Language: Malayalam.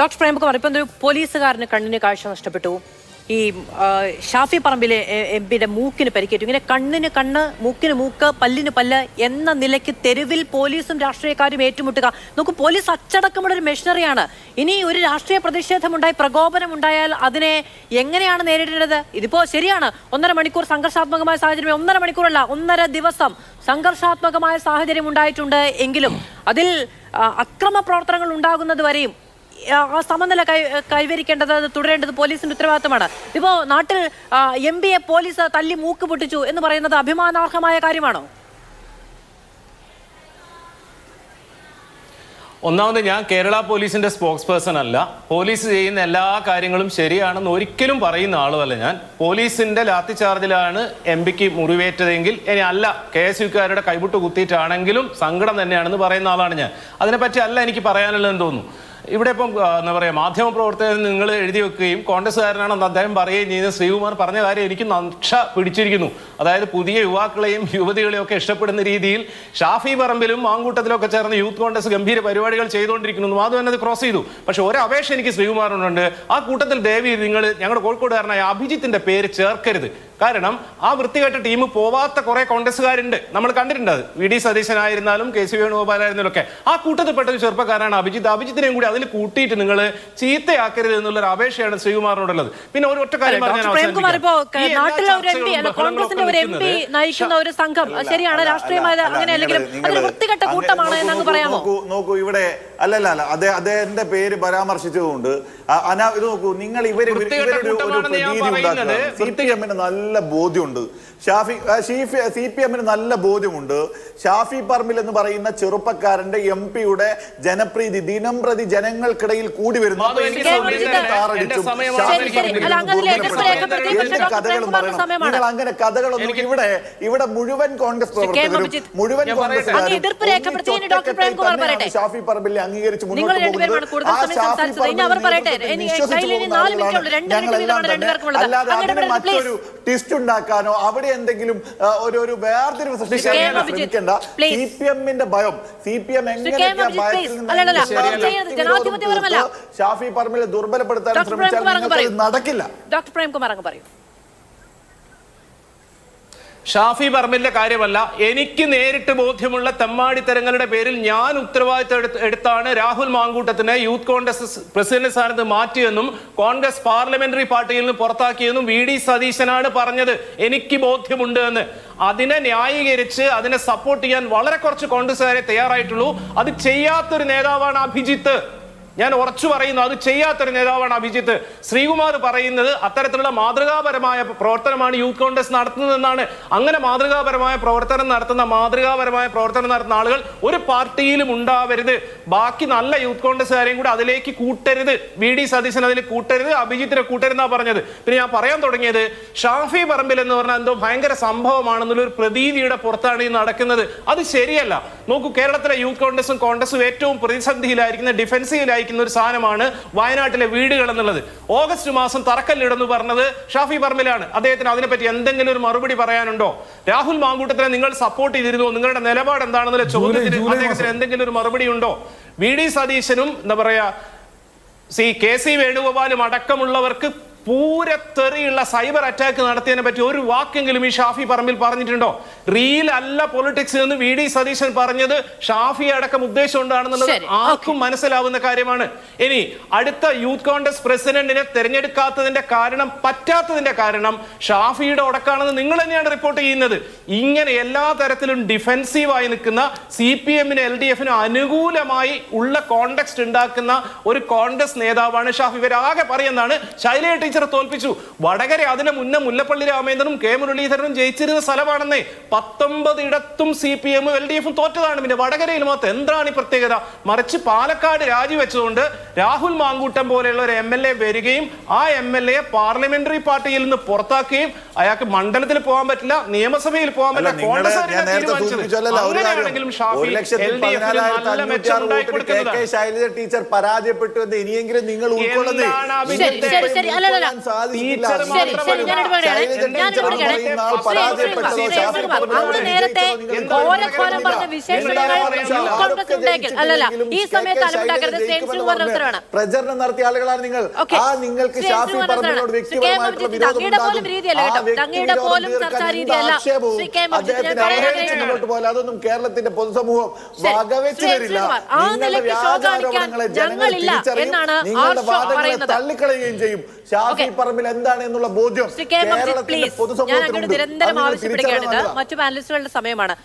ഡോക്ടർ പ്രേംകുമാർ ഇപ്പം ഒരു പോലീസുകാരന് കണ്ണിന് കാഴ്ച നഷ്ടപ്പെട്ടു. ഈ ഷാഫി പറമ്പിലെ എം പിയുടെ മൂക്കിന് പരിക്കേറ്റു. ഇങ്ങനെ കണ്ണിന് കണ്ണ് മൂക്കിന് മൂക്ക് പല്ലിന് പല്ല് എന്ന നിലയ്ക്ക് തെരുവിൽ പോലീസും രാഷ്ട്രീയക്കാരും ഏറ്റുമുട്ടുക. നോക്കൂ പോലീസ് അച്ചടക്കമുള്ള ഒരു മെഷീനറിയാണ്. ഇനി ഒരു രാഷ്ട്രീയ പ്രതിഷേധമുണ്ടായി പ്രകോപനം ഉണ്ടായാൽ അതിനെ എങ്ങനെയാണ് നേരിടേണ്ടത്? ഇതിപ്പോ ശരിയാണ്. ഒന്നര മണിക്കൂർ സംഘർഷാത്മകമായ സാഹചര്യം ഒന്നര മണിക്കൂറല്ല ഒന്നര ദിവസം സംഘർഷാത്മകമായ സാഹചര്യം ഉണ്ടായിട്ടുണ്ട് എങ്കിലും അതിൽ അക്രമ പ്രവർത്തനങ്ങൾ ഉണ്ടാകുന്നത് വരെയും സമനില കൈ കൈവരിക്കേണ്ടത് തുടരേണ്ടത് പോലീസിന്റെ ഉത്തരവാദിത്തമാണ്. ഇപ്പോ നാട്ടിൽ എം പിയെ പോലീസ് തല്ലി മൂക്ക് പൊട്ടിച്ചു എന്ന് പറയുന്നത് അഭിമാനാർഹമായ കാര്യമാണോ? ഒന്നാമത് ഞാൻ കേരള പോലീസിന്റെ സ്പോക്സ് പേഴ്സൺ അല്ല. പോലീസ് ചെയ്യുന്ന എല്ലാ കാര്യങ്ങളും ശരിയാണെന്ന് ഒരിക്കലും പറയുന്ന ആളുമല്ല ഞാൻ. പോലീസിന്റെ ലാത്തി ചാർജിലാണ് എം പിക്ക് മുറിവേറ്റതെങ്കിൽ ഇനി അല്ല കെ എസ് യുക്കാരുടെ കൈവിട്ട് കുത്തിയിട്ടാണെങ്കിലും സങ്കടം തന്നെയാണെന്ന് പറയുന്ന ആളാണ് ഞാൻ. അതിനെപ്പറ്റി അല്ല എനിക്ക് പറയാനുള്ളതെന്ന് തോന്നുന്നു. ഇവിടെ ഇപ്പം എന്താ പറയുക മാധ്യമ പ്രവർത്തകർ നിങ്ങൾ എഴുതി വെക്കുകയും കോൺഗ്രസ്സുകാരനാണെന്ന് അദ്ദേഹം പറയുകയും ചെയ്യുന്ന ശ്രീകുമാർ പറഞ്ഞ കാര്യം എനിക്ക് നക്ഷ പിടിച്ചിരിക്കുന്നു. അതായത് പുതിയ യുവാക്കളെയും യുവതികളെയും ഒക്കെ ഇഷ്ടപ്പെടുന്ന രീതിയിൽ ഷാഫി പറമ്പിലും മാങ്കൂട്ടത്തിലൊക്കെ ചേർന്ന് യൂത്ത് കോൺഗ്രസ് ഗംഭീര പരിപാടികൾ ചെയ്തുകൊണ്ടിരിക്കുന്നു. അത് തന്നെ അത് ക്രോസ് ചെയ്തു. പക്ഷെ ഒരു അപേക്ഷ എനിക്ക് ശ്രീകുമാറിനുണ്ട്. ആ കൂട്ടത്തിൽ ദേവി നിങ്ങൾ ഞങ്ങളുടെ കോഴിക്കോടുകാരനായ അഭിജിത്തിന്റെ പേര് ചേർക്കരുത്. കാരണം ആ വൃത്തികെട്ട ടീം പോവാത്ത കുറെ കോൺഗ്രസ്സുകാരുണ്ട് നമ്മൾ കണ്ടിട്ടുണ്ട് അത്. വി ഡി സതീശനായിരുന്നാലും കെ സി വേണുഗോപാലായിരുന്നാലും ഒക്കെ. ആ കൂട്ടത്തിൽപ്പെട്ട ഒരു ചെറുപ്പക്കാരാണ് അഭിജിത്ത്. അഭിജിത്തിനെയും കൂടി അതിൽ കൂട്ടിയിട്ട് നിങ്ങൾ ചീത്തയാക്കരുത് എന്നുള്ളൊരു അപേക്ഷയാണ് ശ്രീകുമാറിനോടുള്ളത്. പിന്നെ ഒരു ഒറ്റ കാര്യം പറഞ്ഞാൽ ഒരു ഒരു ഒരു നോക്കൂ, പറയാമോ? നോക്കൂ നോക്കൂ ഇവിടെ അല്ലല്ല അല്ല അതെ അദ്ദേഹത്തിന്റെ പേര് പരാമർശിച്ചതുകൊണ്ട് അനാ ഇത് നോക്കൂ നിങ്ങൾ ഇവർ ഇവരുടെ വൃത്തികെട്ട ഒരു കൂട്ടമാണെന്ന് ഞാൻ പ്രതീതി പറയുന്നത് ഉണ്ടാക്കുക. സി പി എമ്മിന് നല്ല ബോധ്യമുണ്ട്. ഷാഫി സി പി എമ്മിന് നല്ല ബോധ്യമുണ്ട്. ഷാഫി പറമ്പിൽ എന്ന് പറയുന്ന ചെറുപ്പക്കാരന്റെ എം പിയുടെ ജനപ്രീതി ദിനം പ്രതി ജനങ്ങൾക്കിടയിൽ കൂടി വരുന്നു. ഷാഫി കഥകളും പറയണം. സമയമാണ്. നിങ്ങൾ അങ്ങനെ കഥകളൊന്നും ഇവിടെ ഇവിടെ മുഴുവൻ കോൺഗ്രസ് പ്രവർത്തകരും മുഴുവൻ കോൺഗ്രസ്. ഷാഫി പറമ്പിലെ അംഗീകരിച്ച് മുന്നോട്ട് പോകുന്നത്. ആ ഷാഫി. പറമ്പിൽ വിശ്വസിച്ച് പോകുന്ന ആളുകളാണ് ഞങ്ങളെല്ലാം തന്നെ. അല്ലാതെ അതിന് മറ്റൊരു ടിസ്റ്റ് ഉണ്ടാക്കാനോ അവിടെ എന്തെങ്കിലും ഒരു ഒരു വേർതിരിവ്. സൃഷ്ടിക്കാനോ ശ്രമിക്കേണ്ട. സി പി എമ്മിന്റെ ഭയം. സി പി എം എങ്ങനെയൊക്കെ. ഷാഫി പറമ്പിലെ ദുർബലപ്പെടുത്താൻ ശ്രമിച്ചാൽ. നടക്കില്ല. ഡോക്ടർ പ്രേംകുമാർ അങ്ങ് പറയൂ. ഷാഫി പറമ്പിന്റെ കാര്യമല്ല. എനിക്ക് നേരിട്ട് ബോധ്യമുള്ള തെമ്മാടിത്തരങ്ങളുടെ പേരിൽ ഞാൻ ഉത്തരവാദിത്തം എടുത്ത് എടുത്താണ് രാഹുൽ മാങ്കൂട്ടത്തിനെ യൂത്ത് കോൺഗ്രസ് പ്രസിഡന്റ് സ്ഥാനത്ത് മാറ്റിയെന്നും കോൺഗ്രസ് പാർലമെന്ററി പാർട്ടിയിൽ നിന്ന് പുറത്താക്കിയെന്നും വി ഡി സതീശനാണ് പറഞ്ഞത്. എനിക്ക് ബോധ്യമുണ്ട് എന്ന്. അതിനെ ന്യായീകരിച്ച് അതിനെ സപ്പോർട്ട് ചെയ്യാൻ വളരെ കുറച്ച് കോൺഗ്രസ്സുകാരെ തയ്യാറായിട്ടുള്ളൂ. അത് ചെയ്യാത്തൊരു നേതാവാണ് അഭിജിത്ത്. ഞാൻ ഉറച്ചു പറയുന്നു അത് ചെയ്യാത്തൊരു നേതാവാണ് അഭിജിത്ത്. ശ്രീകുമാർ പറയുന്നത് അത്തരത്തിലുള്ള മാതൃകാപരമായ പ്രവർത്തനമാണ് യൂത്ത് കോൺഗ്രസ് നടത്തുന്നതെന്നാണ്. അങ്ങനെ മാതൃകാപരമായ പ്രവർത്തനം നടത്തുന്ന മാതൃകാപരമായ പ്രവർത്തനം നടത്തുന്ന ആളുകൾ ഒരു പാർട്ടിയിലും ഉണ്ടാവരുത്. ബാക്കി നല്ല യൂത്ത് കോൺഗ്രസ്സുകാരെയും കൂടി അതിലേക്ക് കൂട്ടരുത്. വി ഡി സതീശൻ അതിൽ കൂട്ടരുത് അഭിജിത്തിനെ കൂട്ടരുതെന്നാണ് പറഞ്ഞത്. പിന്നെ ഞാൻ പറയാൻ തുടങ്ങിയത് ഷാഫി പറമ്പിൽ എന്ന് പറഞ്ഞാൽ എന്തോ ഭയങ്കര സംഭവമാണെന്നുള്ളൊരു പ്രതീതിയുടെ പുറത്താണ് ഈ നടക്കുന്നത്. അത് ശരിയല്ല. നോക്കൂ കേരളത്തിലെ യൂത്ത് കോൺഗ്രസും കോൺഗ്രസും ഏറ്റവും പ്രതിസന്ധിയിലായിരിക്കുന്ന ഡിഫൻസീവിലായിരിക്കുന്ന ഒരു സാധനമാണ് വയനാട്ടിലെ വീടുകൾ എന്നുള്ളത്. ഓഗസ്റ്റ് മാസം തറക്കല്ലിടെന്ന് പറഞ്ഞത് ഷാഫി പറമ്പിലാണ്. അദ്ദേഹത്തിന് അതിനെപ്പറ്റി എന്തെങ്കിലും ഒരു മറുപടി പറയാനുണ്ടോ? രാഹുൽ മാങ്കൂട്ടത്തിനെ നിങ്ങൾ സപ്പോർട്ട് ചെയ്തിരുന്നു? നിങ്ങളുടെ നിലപാട് എന്താണെന്നുള്ള ചോദ്യത്തിന് അദ്ദേഹത്തിന് എന്തെങ്കിലും ഒരു മറുപടി ഉണ്ടോ? വി. ഡി. സതീശനും എന്താ പറയാ സി. കെ. സി. വേണുഗോപാലും അടക്കമുള്ളവർക്ക് പൂരത്തെറിയുള്ള സൈബർ അറ്റാക്ക് നടത്തിയതിനെ പറ്റി ഒരു വാക്കെങ്കിലും ഈ ഷാഫി പറമ്പിൽ പറഞ്ഞിട്ടുണ്ടോ? റീൽ അല്ല പൊളിറ്റിക്സ് എന്ന് വി ഡി സതീശൻ പറഞ്ഞത് ഷാഫി അടക്കം ഉദ്ദേശം ഉണ്ടാണെന്നുള്ളത് ആർക്കും മനസ്സിലാവുന്ന കാര്യമാണ്. ഇനി അടുത്ത യൂത്ത് കോൺഗ്രസ് പ്രസിഡന്റിനെ തെരഞ്ഞെടുക്കാത്തതിന്റെ കാരണം പറ്റാത്തതിന്റെ കാരണം ഷാഫിയുടെ ഉടക്കാണെന്ന് നിങ്ങൾ തന്നെയാണ് റിപ്പോർട്ട് ചെയ്യുന്നത്. ഇങ്ങനെ എല്ലാ തരത്തിലും ഡിഫെൻസീവായി നിൽക്കുന്ന സി പി എമ്മിന് എൽ ഡി എഫിന് അനുകൂലമായി ഉള്ള കോണ്ടെക്സ്റ്റ് ഉണ്ടാക്കുന്ന ഒരു കോൺഗ്രസ് നേതാവാണ് ഷാഫി. ഇവരാകെ പറയുന്നതാണ് ശൈലയ ടീച്ചർ തോൽപ്പിച്ചു. വടകര അതിന് മുന്നേ മുല്ലപ്പള്ളി രാമേന്ദ്രനും കെ മുരളീധരനും ജയിച്ചിരുന്ന സ്ഥലമാണെന്നേ പത്തൊമ്പത് ഇടത്തും സി പി എമ്മും എൽ ഡി എഫും തോറ്റതാണ്. പിന്നെ വടകരയിൽ മാത്രം എന്താണ് ഈ പ്രത്യേകത? മറിച്ച് പാലക്കാട് രാജിവെച്ചുകൊണ്ട് രാഹുൽ മാങ്കൂട്ടം പോലെയുള്ള ഒരു എം എൽ എ വരികയും ആ എം എൽ എ പാർലമെന്ററി പാർട്ടിയിൽ നിന്ന് പുറത്താക്കുകയും അയാൾക്ക് മണ്ഡലത്തിൽ പോകാൻ പറ്റില്ല നിയമസഭയിൽ പോകാൻ പറ്റില്ല കോൺഗ്രസ് അങ്ങനെയാണെങ്കിലും ടീച്ചർ പരാജയപ്പെട്ടു എന്ന് ഇനിയെങ്കിലും നിങ്ങൾ ഉൾക്കൊള്ളുന്നേ. ടീച്ചർ അങ്ങ് നേരത്തെ പറഞ്ഞ വിശേഷണങ്ങൾ കോൺഗ്രസ് അല്ലല്ല ഈ സമയത്ത് അലമുണ്ടാക്കരുത്. ഉത്തരവാണ് പ്രചരണം നടത്തിയ ആളുകളാണ് നിങ്ങൾ. ആ നിങ്ങൾക്ക് ഷാഫി എം വ്യക്തിപരമായിട്ടുള്ള വിരോധം പോലും ചർച്ചാ രീതിയല്ല. മുന്നോട്ട് അതൊന്നും കേരളത്തിന്റെ പൊതുസമൂഹം വകവെച്ചു തരില്ല. നിങ്ങളുടെ വ്യാജാരോപണങ്ങളെ ജനങ്ങൾ തിരിച്ചറിയും. നിങ്ങളുടെ വാദങ്ങളെ. തള്ളിക്കളയുകയും ചെയ്യും ഷാഫി പറമ്പിൽ എന്താണ് എന്നുള്ള ബോധ്യം കേരളത്തിന്റെ പൊതുസമൂഹത്തിനുണ്ട്. മറ്റു പാനലിസ്റ്റുകളുടെ സമയമാണ്.